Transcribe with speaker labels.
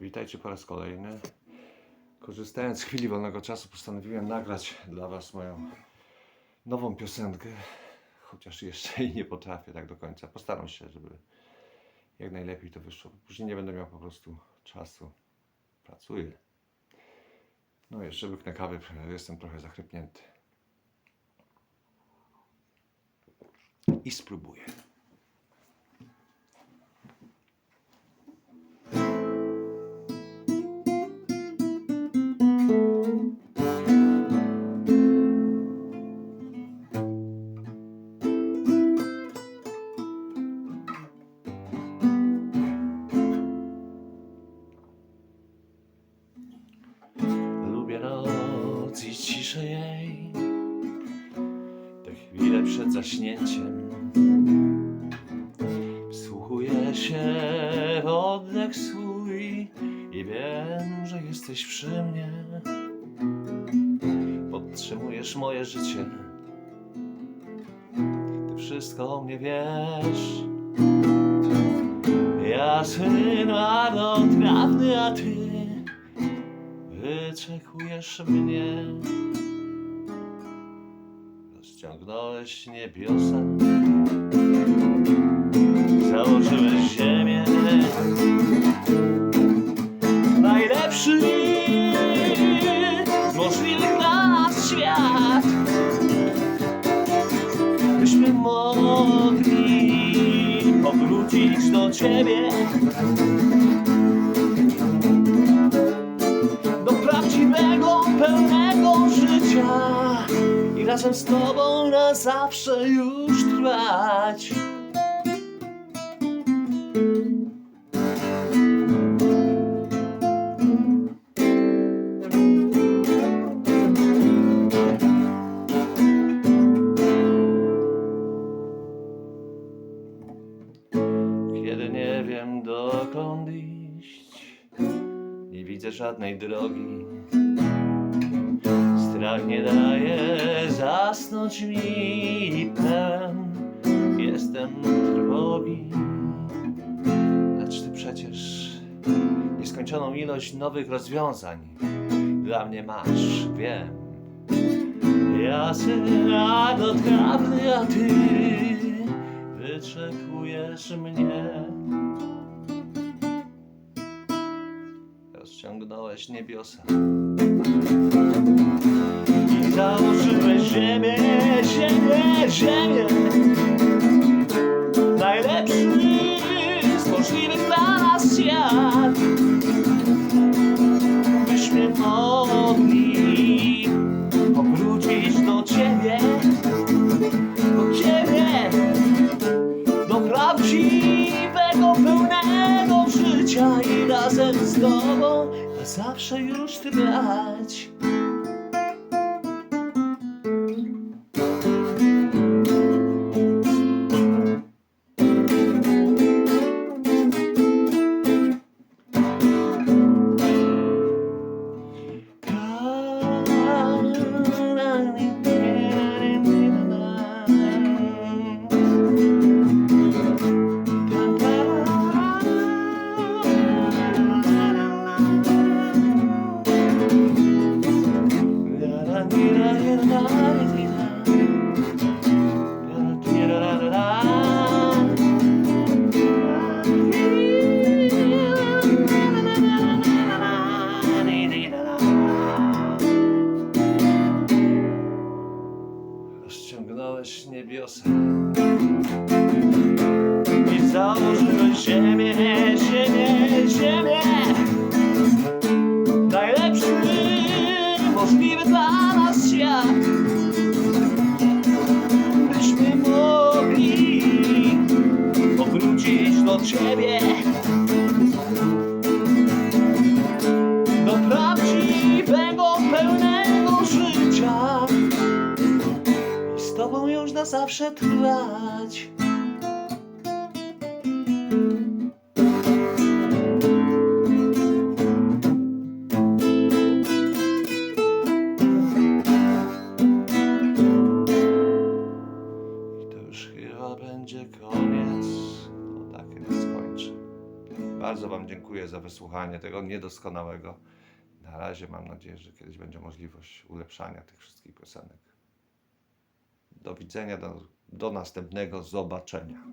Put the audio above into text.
Speaker 1: Witajcie po raz kolejny. Korzystając z chwili wolnego czasu, postanowiłem nagrać dla Was moją nową piosenkę, chociaż jeszcze jej nie potrafię tak do końca. Postaram się, żeby jak najlepiej to wyszło. Później nie będę miał po prostu czasu. Pracuję. No jeszcze łyknę kawy, jestem trochę zachrypnięty. I spróbuję. Ciszę jej Te chwile przed zaśnięciem Wsłuchuję się w oddech swój I wiem, że jesteś przy mnie. Podtrzymujesz moje życie. Ty wszystko o mnie wiesz. Ja syn marnotrawny, a ty Wyczekujesz mnie. Rozciągnąłeś niebiosa. Założyłeś ziemię. Najlepszy z możliwych nas świat. Byśmy mogli powrócić do Ciebie prawdziwego, pełnego życia i razem z Tobą na zawsze już trwać. Żadnej drogi. Strach nie daje zasnąć mi pełen jestem trwogi. Lecz ty przecież nieskończoną ilość nowych rozwiązań dla mnie masz, wiem. Ja syn marnotrawny, a ty wyczekujesz mnie. Rozciągnąłeś niebiosa i założyłeś ziemię, ziemię, ziemię. Najlepszy z możliwych dla nas świat. Byśmy mogli Tobą na zawsze już trwać. Rozciągnąłeś i założyłeś ziemię, ziemię, ziemię. Najlepszy możliwy dla nas świat. Byśmy mogli powrócić do Ciebie. Zawsze trwać. Będzie koniec. No tak, więc skończę. Bardzo Wam dziękuję za wysłuchanie tego niedoskonałego. Na razie mam nadzieję, że kiedyś będzie możliwość ulepszania tych wszystkich piosenek. Do widzenia, do, do następnego zobaczenia.